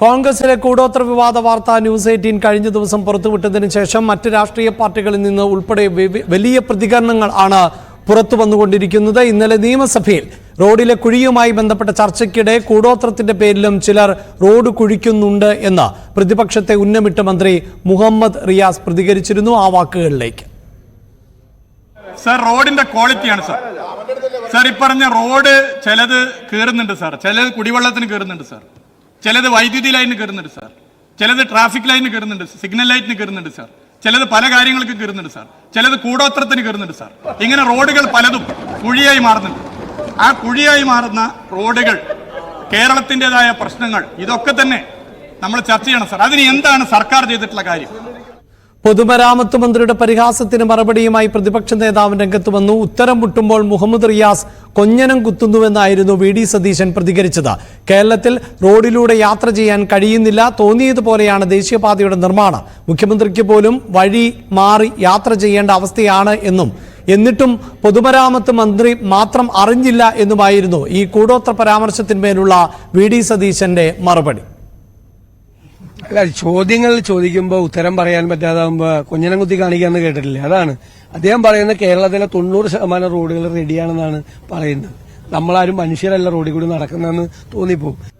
കോൺഗ്രസിലെ കൂടോത്ര വിവാദ വാർത്ത ന്യൂസ് എയ്റ്റീൻ കഴിഞ്ഞ ദിവസം പുറത്തുവിട്ടതിന് ശേഷം മറ്റ് രാഷ്ട്രീയ പാർട്ടികളിൽ നിന്ന് ഉൾപ്പെടെ വലിയ പ്രതികരണങ്ങൾ ആണ് പുറത്തു വന്നുകൊണ്ടിരിക്കുന്നത്. ഇന്നലെ നിയമസഭയിൽ റോഡിലെ കുഴിയുമായി ബന്ധപ്പെട്ട ചർച്ചയ്ക്കിടെ കൂടോത്രത്തിന്റെ പേരിലും ചിലർ റോഡ് കുഴിക്കുന്നുണ്ട് എന്ന് പ്രതിപക്ഷത്തെ ഉന്നമിട്ട മന്ത്രി മുഹമ്മദ് റിയാസ് പ്രതികരിച്ചിരുന്നു ആ വാക്കുകളിലേക്ക്. സർ റോഡിന്റെ ക്വാളിറ്റിയാണ് സർ. സർ ഈ പറഞ്ഞ റോഡ് ചിലത് കീറുന്നുണ്ട് സാർ. ചിലത് കുടിവെള്ളത്തിന് കീറുന്നുണ്ട് സാർ. ചിലത് വൈദ്യുതി ലൈനിന് കയറുന്നുണ്ട് സാർ. ചിലത് ട്രാഫിക് ലൈനിന് കയറുന്നുണ്ട് സിഗ്നൽ ലൈറ്റിന് കയറുന്നുണ്ട് സാർ. ചിലത് പല കാര്യങ്ങൾക്ക് കയറുന്നുണ്ട് സാർ. ചിലത് കൂടോത്രത്തിന് കയറുന്നുണ്ട് സാർ. ഇങ്ങനെ റോഡുകൾ പലതും കുഴിയായി മാറുന്നുണ്ട്. ആ കുഴിയായി മാറുന്ന റോഡുകൾ കേരളത്തിന്റെതായ പ്രശ്നങ്ങൾ ഇതൊക്കെ തന്നെ നമ്മൾ ചർച്ച ചെയ്യണം സാർ. അതിന് എന്താണ് സർക്കാർ ചെയ്തിട്ടുള്ള കാര്യം? പൊതുമരാമത്ത് മന്ത്രിയുടെ പരിഹാസത്തിന് മറുപടിയുമായി പ്രതിപക്ഷ നേതാവ് രംഗത്ത് വന്നു. ഉത്തരം മുട്ടുമ്പോൾ മുഹമ്മദ് റിയാസ് കൊഞ്ഞനം കുത്തുന്നുവെന്നായിരുന്നു വി ഡി സതീശൻ പ്രതികരിച്ചത്. കേരളത്തിൽ റോഡിലൂടെ യാത്ര ചെയ്യാൻ കഴിയുന്നില്ല. തോന്നിയതുപോലെയാണ് ദേശീയപാതയുടെ നിർമ്മാണം. മുഖ്യമന്ത്രിക്ക് പോലും വഴി മാറി യാത്ര ചെയ്യേണ്ട അവസ്ഥയാണ് എന്നും. എന്നിട്ടും പൊതുമരാമത്ത് മന്ത്രി മാത്രം അറിഞ്ഞില്ല എന്നുമായിരുന്നു ഈ കൂടോത്ര പരാമർശത്തിന്മേലുള്ള വി ഡി സതീശന്റെ മറുപടി. അല്ല ചോദ്യങ്ങൾ ചോദിക്കുമ്പോൾ ഉത്തരം പറയാൻ പറ്റാതാകുമ്പോൾ കുഞ്ഞനം കുത്തി കാണിക്കാന്ന് കേട്ടിട്ടില്ലേ? അതാണ്. അദ്ദേഹം പറയുന്നത് കേരളത്തിലെ തൊണ്ണൂറ് ശതമാനം റോഡുകൾ റെഡിയാണെന്നാണ് പറയുന്നത്. നമ്മളാരും മനുഷ്യരല്ല റോഡിൽ കൂടി നടക്കുന്നതെന്ന് തോന്നിപ്പോവും.